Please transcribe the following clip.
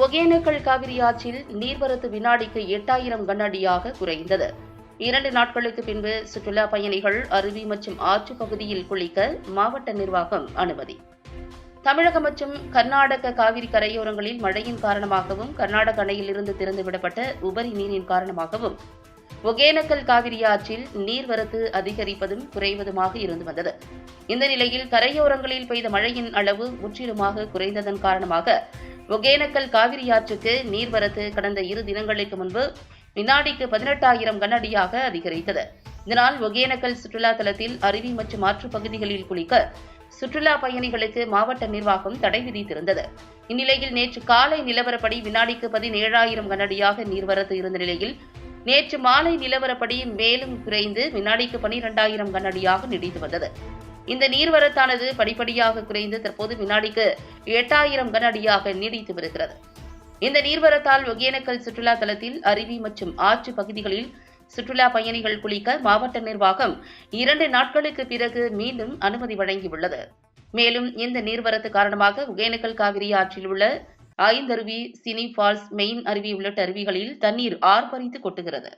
ஒகேனக்கல் காவிரி ஆற்றில் நீர்வரத்து வினாடிக்கு எட்டாயிரம் கனஅடியாக குறைந்தது. இரண்டு நாட்களுக்கு பின்பு சுற்றுலா பயணிகள் அருவி மற்றும் ஆற்று பகுதியில் குளிக்க மாவட்ட நிர்வாகம் அனுமதி. தமிழகம் மற்றும் கர்நாடக காவிரி கரையோரங்களில் மழையின் காரணமாகவும் கர்நாடக அணையிலிருந்து திறந்துவிடப்பட்ட உபரி நீரின் காரணமாகவும் ஒகேனக்கல் காவிரி ஆற்றில் நீர்வரத்து அதிகரிப்பதும் குறைவதுமாக இருந்து வந்தது. இந்த நிலையில் கரையோரங்களில் பெய்த மழையின் அளவு முற்றிலுமாக குறைந்ததன் காரணமாக ஒகேனக்கல் காவிரி ஆற்றுக்கு நீர்வரத்து கடந்த இரு தினங்களுக்கு முன்பு வினாடிக்கு பதினெட்டாயிரம் கனஅடியாக அதிகரித்தது. இதனால் ஒகேனக்கல் சுற்றுலா தலத்தில் அருவி மற்றும் ஆற்றுப் பகுதிகளில் குளிக்க சுற்றுலா பயணிகளுக்கு மாவட்ட நிர்வாகம் தடை விதித்திருந்தது. இந்நிலையில் நேற்று காலை நிலவரப்படி வினாடிக்கு பதினேழாயிரம் கனஅடியாக நீர்வரத்து இருந்த நிலையில் நேற்று மாலை நிலவரப்படி மேலும் குறைந்து வினாடிக்கு பனிரெண்டாயிரம் கனஅடியாக நீடித்து வந்தது. இந்த நீர்வரத்தானது படிப்படியாக குறைந்து தற்போது வினாடிக்கு எட்டாயிரம் கனஅடியாக நீடித்து வருகிறது. இந்த நீர்வரத்தால் ஒகேனக்கல் சுற்றுலா தலத்தில் அருவி மற்றும் ஆற்று பகுதிகளில் சுற்றுலா பயணிகள் குளிக்க மாவட்ட நிர்வாகம் இரண்டு நாட்களுக்கு பிறகு மீண்டும் அனுமதி வழங்கியுள்ளது. மேலும் இந்த நீர்வரத்து காரணமாக ஒகேனக்கல் காவிரி ஆற்றில் உள்ள ஐந்தருவி சினி ஃபால்ஸ் மெயின் அருவி உள்ளிட்ட அருவிகளில் தண்ணீர் ஆர்ப்பரித்து கொட்டுகிறது.